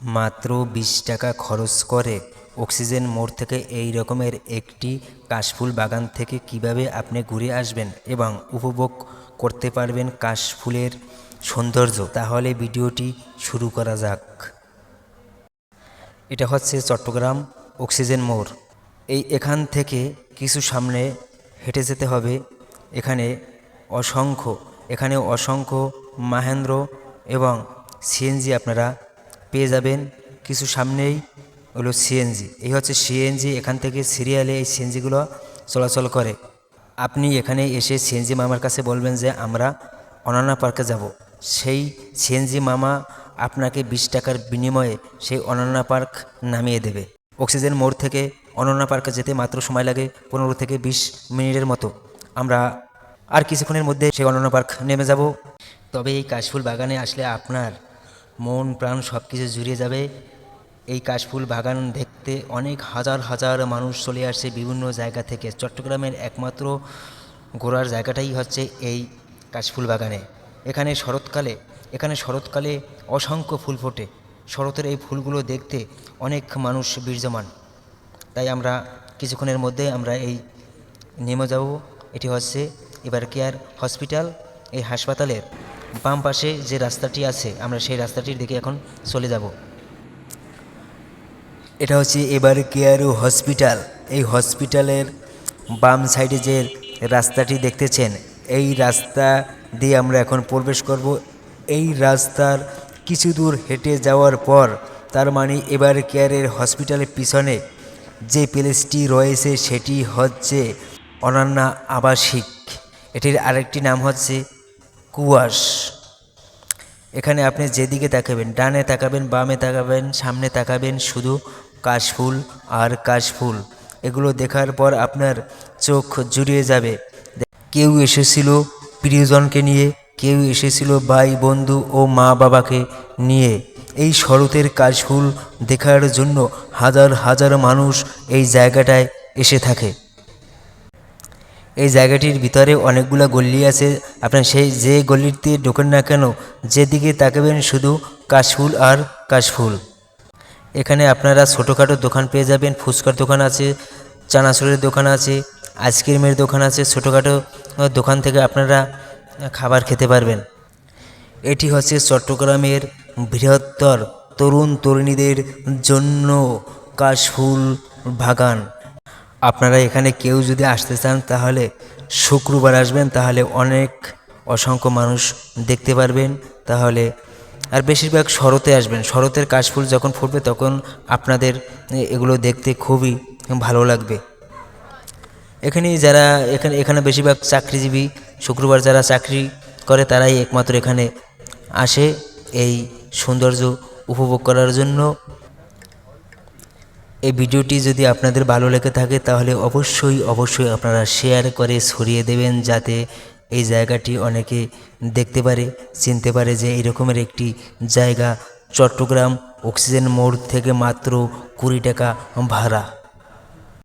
মাত্র বিশ টাকা খরচ করে অক্সিজেন মোড় থেকে এই রকমের একটি কাশফুল বাগান থেকে কীভাবে আপনি ঘুরে আসবেন এবং উপভোগ করতে পারবেন কাশফুলের সৌন্দর্য। তাহলে ভিডিওটি শুরু করা যাক। এটা হচ্ছে চট্টগ্রাম অক্সিজেন মোড়। এই এখান থেকে কিছু সামনে হেঁটে যেতে হবে। এখানে অসংখ্য এখানে অসংখ্য মাহেন্দ্র এবং সিএনজি আপনারা পেয়ে যাবেন কিছু সামনেই হলো সিএনজি এই হচ্ছে সিএনজি এখান থেকে সিরিয়ালে এই সিএনজিগুলো চলাচল করে। আপনি এখানে এসে সিএনজি মামার কাছে বলবেন যে, আমরা অনানা পার্কে যাব। সেই সিএনজি মামা আপনাকে বিশ টাকার বিনিময়ে সেই অনন্যা পার্ক নামিয়ে দেবে। অক্সিজেন মোড় থেকে অনন্যা পার্কে যেতে মাত্র সময় লাগে পনেরো থেকে বিশ মিনিটের মতো। আমরা আর কিছুক্ষণের মধ্যে সেই অনন্যা পার্ক নেমে যাব। তবে এই কাশফুল বাগানে আসলে আপনার মন প্রাণ সব কিছু জুড়িয়ে যাবে। এই কাশফুল বাগান দেখতে অনেক হাজার হাজার মানুষ চলে আসে বিভিন্ন জায়গা থেকে। চট্টগ্রামের একমাত্র ঘোরার জায়গাটাই হচ্ছে এই কাশফুল বাগানে। এখানে শরৎকালে এখানে শরৎকালে অসংখ্য ফুল ফোটে। শরতের এই ফুলগুলো দেখতে অনেক মানুষ বীর্যমান। তাই আমরা কিছুক্ষণের মধ্যে আমরা এই নেমে যাব। এটি হচ্ছে এবার কেয়ার হসপিটাল, এই হাসপাতালের বাম পাশে যে রাস্তাটি আছে, আমরা সেই রাস্তাটির দিকে এখন চলে যাব। এটা হচ্ছে এবার কেয়ার হসপিটাল। এই হসপিটালের বাম সাইডে যে রাস্তাটি দেখতেছেন, এই রাস্তা দিয়ে আমরা এখন প্রবেশ করব। এই রাস্তার কিছু দূর হেঁটে যাওয়ার পর, তার মানে এবার কেয়ারের হসপিটালের পিছনে যে প্লেসটি রয়েছে, সেটি হচ্ছে অনন্যা আবাসিক। এটির আরেকটি নাম হচ্ছে কুয়াশ। এখানে আপনি যেদিকে তাকাবেন, ডানে তাকাবেন, বামে তাকাবেন, সামনে তাকাবেন, শুধু কাশফুল আর কাশফুল। এগুলো দেখার পর আপনার চোখ জুড়িয়ে যাবে। কেউ এসেছিল প্রিয়জনকে নিয়ে, কেউ এসেছিল ভাই, বন্ধু ও মা বাবাকে নিয়ে। এই শরতের কাশফুল দেখার জন্য হাজার হাজার মানুষ এই জায়গাটায় এসে থাকে। এই জায়গাটির ভিতরে অনেকগুলো গল্লি আছে। আপনার সেই যে গল্লিতে ঢোকেন না কেন, যেদিকে তাকাবেন শুধু কাশফুল আর কাশফুল। এখানে আপনারা ছোটোখাটো দোকান পেয়ে যাবেন, ফুচকার দোকান আছে, চানাচুরের দোকান আছে, আইসক্রিমের দোকান আছে, ছোটোখাটো দোকান থেকে আপনারা খাবার খেতে পারবেন। এটি হচ্ছে চট্টগ্রামের বৃহত্তর তরুণ তরুণীদের জন্য কাশফুল বাগান। আপনারা এখানে কেউ যদি আসতে চান, তাহলে শুক্রবার আসবেন, তাহলে অনেক অসংখ্য মানুষ দেখতে পারবেন। তাহলে, আর বেশিরভাগ শরতে আসবেন। শরতের কাশফুল যখন ফুটবে, তখন আপনাদের এগুলো দেখতে খুবই ভালো লাগবে। এখানে যারা, এখানে এখানে বেশিরভাগ চাকরিজীবী, শুক্রবার যারা চাকরি করে, তারাই একমাত্র এখানে আসে এই সৌন্দর্য উপভোগ করার জন্য। এই ভিডিওটি যদি আপনাদের ভালো লেগে থাকে, তাহলে অবশ্যই অবশ্যই আপনারা শেয়ার করে ছড়িয়ে দেবেন যাতে এই জায়গাটি অনেকে দেখতে পারে, চিনতে পারে যে এরকমের একটি জায়গা চট্টগ্রাম অক্সিজেন মোড় থেকে মাত্র কুড়ি টাকা ভাড়া।